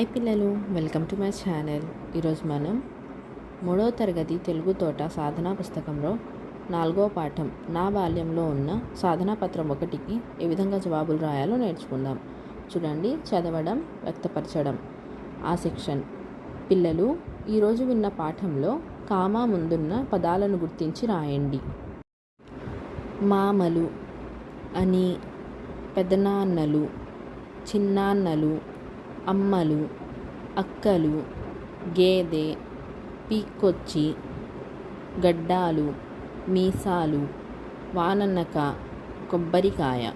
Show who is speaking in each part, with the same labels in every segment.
Speaker 1: Hi పిల్లలు welcome to my channel. ఈరోజు మనం మూడవ తరగతి తెలుగు తోట సాధనా పుస్తకంలో నాలుగో పాఠం నా బాల్యంలో ఉన్న సాధనా పత్రం ఒకటికి ఏ విధంగా జవాబులు రాయాలో నేర్చుకుందాం. చూడండి చదవడం వ్యక్తపరచడం. ఆ సెక్షన్. పిల్లలు ఈరోజు విన్న పాఠంలో కామా ముందున్న పదాలను గుర్తించి రాయండి. మామలు అని పెదనాన్నలు చిన్నాన్నలు అమ్మలు అక్కలు గేదె పీక్కొచ్చి గడ్డాలు మీసాలు వానన్నక కొబ్బరికాయ.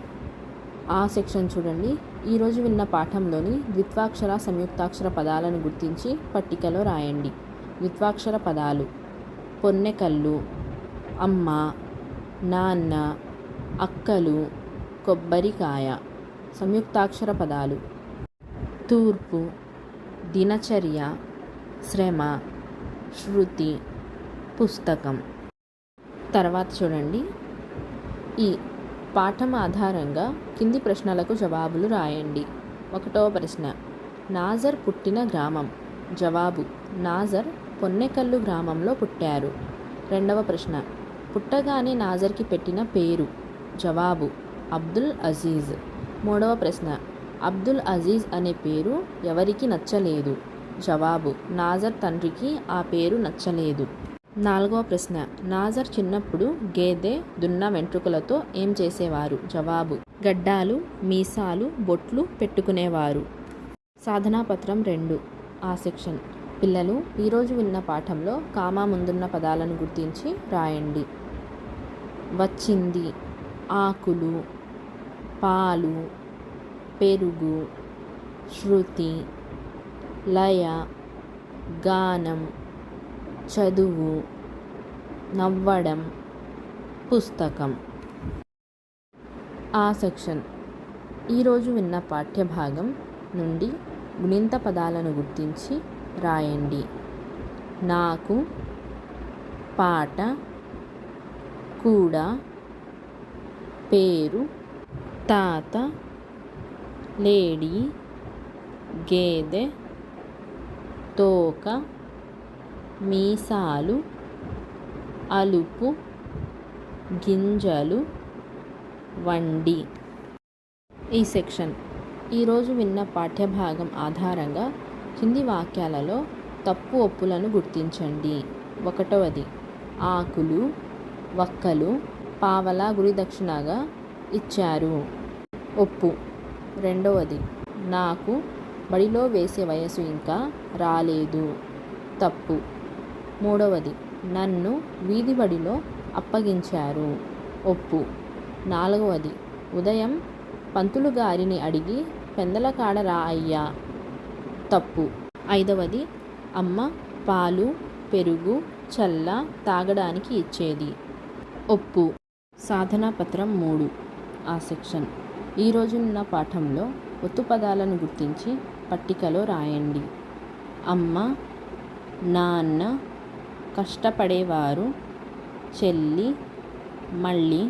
Speaker 1: ఆ సెక్షన్ చూడండి. ఈరోజు విన్న పాఠంలోని ద్విత్వాక్షర సంయుక్తాక్షర పదాలను గుర్తించి పట్టికలో రాయండి. ద్విత్వాక్షర పదాలు. పొన్నెకల్లు అమ్మ నాన్న అక్కలు కొబ్బరికాయ. సంయుక్తాక్షర పదాలు. తూర్పు దినచర్య శ్రమ శృతి పుస్తకం. తర్వాత చూడండి. ఈ పాఠం ఆధారంగా కింది ప్రశ్నలకు జవాబులు రాయండి. ఒకటవ ప్రశ్న. నాజర్ పుట్టిన గ్రామం. జవాబు. నాజర్ పొన్నెకల్లు గ్రామంలో పుట్టారు. రెండవ ప్రశ్న. పుట్టగానే నాజర్కి పెట్టిన పేరు. జవాబు. అబ్దుల్ అజీజ్. మూడవ ప్రశ్న. అబ్దుల్ అజీజ్ అనే పేరు ఎవరికి నచ్చలేదు. జవాబు నాజర్ తండ్రికి ఆ పేరు నచ్చలేదు. నాలుగవ ప్రశ్న నాజర్ చిన్నప్పుడు గేదె దున్న వెంట్రుకలతో ఏం చేసేవారు? జవాబు గడ్డాలు మీసాలు బొట్లు పెట్టుకునేవారు. సాధనాపత్రం రెండు. ఆ సెక్షన్. పిల్లలు ఈరోజు విన్న పాఠంలో కామా ముందున్న పదాలను గుర్తించి రాయండి. వచ్చింది ఆకులు పాలు పెరుగు శృతి లయ గానం చదువు నవ్వడం పుస్తకం. ఆ సెక్షన్. ఈరోజు విన్న పాఠ్యభాగం నుండి గుణింత పదాలను గుర్తించి రాయండి. నాకు పాట కూడా పేరు తాత లేడీ గేదె తోక మీసాలు అలుపు గింజలు వండి. ఈ సెక్షన్ ఈరోజు విన్న పాఠ్యభాగం ఆధారంగా కింది వాక్యాలలో తప్పు ఒప్పులను గుర్తించండి. ఒకటవది ఆకులు వక్కలు పావలా గురి దక్షిణగా ఇచ్చారు. ఒప్పు రెండవది నాకు బడిలో వేసే వయసు ఇంకా రాలేదు. తప్పు. మూడవది నన్ను వీధి బడిలో అప్పగించారు. ఒప్పు. నాలుగవది ఉదయం పంతులు గారిని అడిగి పెందలకాడ రా అయ్యా. తప్పు. ఐదవది అమ్మ పాలు పెరుగు చల్ల తాగడానికి ఇచ్చేది. ఒప్పు. సాధనా పత్రం మూడు. ఆ సెక్షన్. ఈ రోజున్న పాఠంలో ఒత్తు పదాలను గుర్తించి పట్టికలో రాయండి. అమ్మ నాన్న కష్టపడేవారు చెల్లి మళ్ళీ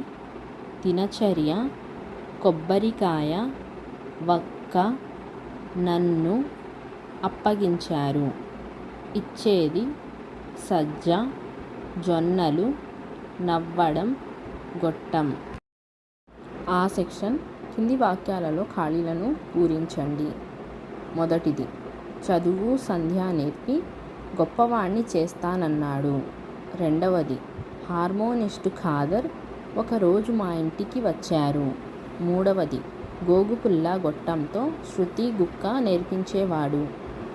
Speaker 1: దినచర్య కొబ్బరికాయ వక్క నన్ను అప్పగించారు. ఇచ్చేది సజ్జ జొన్నలు నవ్వడం గొట్టం. ఆ సెక్షన్ కింది వాక్యాలలో ఖాళీలను పూరించండి. మొదటిది చదువు సంధ్య నేర్పి గొప్పవాణ్ణి చేస్తానన్నాడు. రెండవది హార్మోనిస్టు ఖాదర్ ఒకరోజు మా ఇంటికి వచ్చారు. మూడవది గోగుపుల్ల గొట్టంతో శృతి గుక్క నేర్పించేవాడు.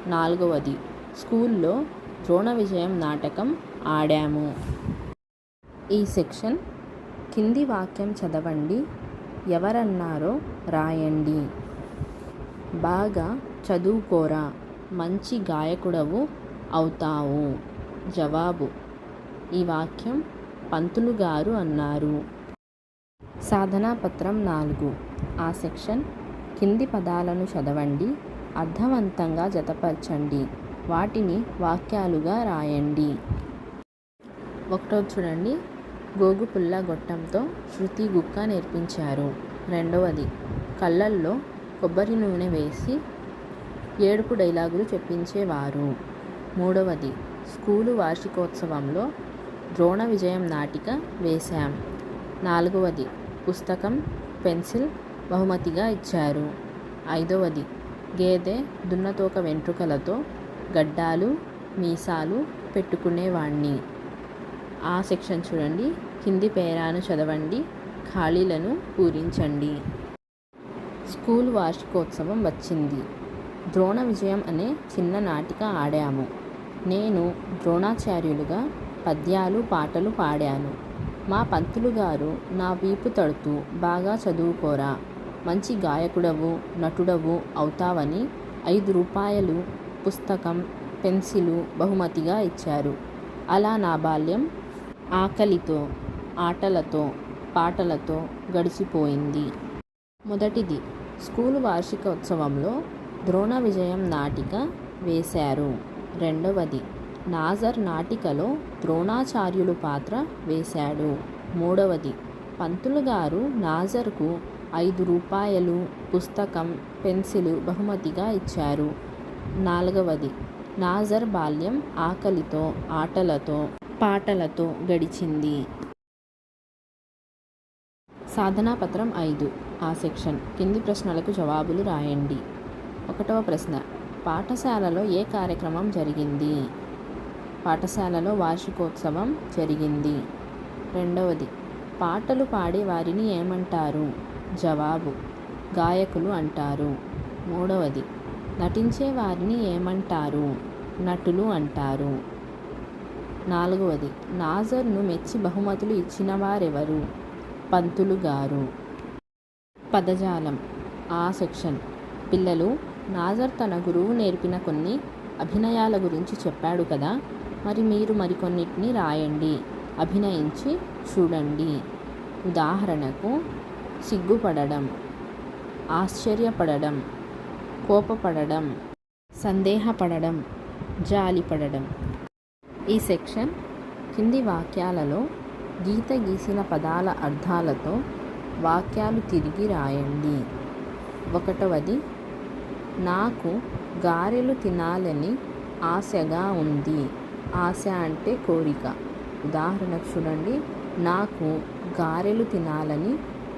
Speaker 1: నాలుగవది స్కూల్లో ద్రోణ విజయం నాటకం ఆడాము. ఈ సెక్షన్ కింది వాక్యం చదవండి. ఎవరన్నారో రాయండి. బాగా చదువుకోరా మంచి గాయకుడవు అవుతావు. జవాబు ఈ వాక్యం పంతులు గారు అన్నారు. సాధనా పత్రం నాలుగు. ఆ సెక్షన్ కింది పదాలను చదవండి అర్థవంతంగా జతపరచండి వాటిని వాక్యాలుగా రాయండి. ఒకటో చూడండి. గోగు పుల్ల గొట్టంతో శృతి గుక్క నేర్పించారు. రెండవది కళ్ళల్లో కొబ్బరి నూనె వేసి ఏడుపు డైలాగులు చెప్పించేవారు. మూడవది స్కూలు వార్షికోత్సవంలో ద్రోణ విజయం నాటిక వేశాం. నాలుగవది పుస్తకం పెన్సిల్ బహుమతిగా ఇచ్చారు. ఐదవది గేదె దున్నతోక వెంట్రుకలతో గడ్డాలు మీసాలు పెట్టుకునేవాణ్ణి. ఆ సెక్షన్ చూడండి. కింది పేరాను చదవండి. ఖాళీలను పూరించండి. స్కూల్ వార్షికోత్సవం వచ్చింది. ద్రోణ విజయం అనే చిన్న నాటిక ఆడాము. నేను ద్రోణాచార్యులుగా పద్యాలు పాటలు పాడాను. మా పంతులు గారు నా వీపు తడుతూ బాగా చదువుకోరా. మంచి గాయకుడవు నటుడవు అవుతావని ఐదు రూపాయలు పుస్తకం పెన్సిలు బహుమతిగా ఇచ్చారు. అలా నా బాల్యం ఆకలితో ఆటలతో పాటలతో గడిచిపోయింది. మొదటిది స్కూలు వార్షికోత్సవంలో ద్రోణ విజయం నాటిక వేశారు. రెండవది నాజర్ నాటికలో ద్రోణాచార్యులు పాత్ర వేశాడు. మూడవది పంతులు గారు నాజర్కు ఐదు రూపాయలు పుస్తకం పెన్సిలు బహుమతిగా ఇచ్చారు. నాలుగవది నాజర్ బాల్యం ఆకలితో ఆటలతో పాటలతో గడిచింది. సాధనా పత్రం ఐదు ఆ సెక్షన్ కింది ప్రశ్నలకు జవాబులు రాయండి. ఒకటవ ప్రశ్న పాఠశాలలో ఏ కార్యక్రమం జరిగింది? పాఠశాలలో వార్షికోత్సవం జరిగింది. రెండవది పాటలు పాడే వారిని ఏమంటారు? జవాబు గాయకులు అంటారు. మూడవది నటించే వారిని ఏమంటారు? నటులు అంటారు. నాలుగవది నాజర్ను మెచ్చి బహుమతులు ఇచ్చిన వారెవరు పంతులు గారు. పదజాలం. ఆ సెక్షన్. పిల్లలు నాజర్ తన గురువు నేర్పిన కొన్ని అభినయాల గురించి చెప్పాడు కదా మరి మీరు మరికొన్నిటిని రాయండి. అభినయించి చూడండి. ఉదాహరణకు సిగ్గుపడడం ఆశ్చర్యపడడం కోపపడడం సందేహపడడం జాలిపడడం. ఈ సెక్షన్ కింది వాక్యాలలో గీత గీసిన పదాల అర్థాలతో వాక్యాలు తిరిగి రాయండి. ఒకటవది నాకు గారెలు తినాలని ఆశగా ఉంది. ఆశ అంటే కోరిక. ఉదాహరణకు చూడండి నాకు గారెలు తినాలని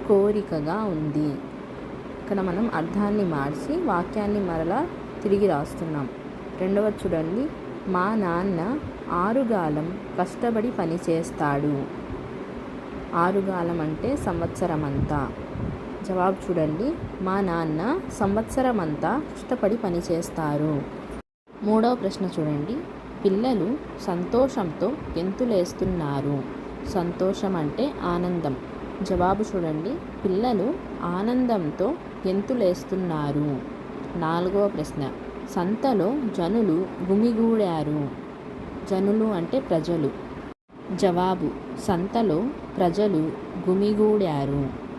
Speaker 1: కోరికగా ఉంది. ఇక్కడ మనం అర్థాన్ని మార్చి వాక్యాన్ని మరలా తిరిగి రాస్తున్నాం. రెండవది చూడండి మా నాన్న ఆరుగాలం కష్టపడి పని చేస్తాడు ఆరుగాలం అంటే సంవత్సరం అంతా జవాబు చూడండి. మా నాన్న సంవత్సరం అంతా కష్టపడి పనిచేస్తారు. మూడవ ప్రశ్న చూడండి. పిల్లలు సంతోషంతో గెంతులేస్తున్నారు. సంతోషం అంటే ఆనందం. జవాబు చూడండి. పిల్లలు ఆనందంతో గెంతులేస్తున్నారు. నాలుగవ ప్రశ్న. సంతలో జనులు గుమిగూడారు. జనులు అంటే ప్రజలు. జవాబు సంతలో ప్రజలు గుమిగూడారు.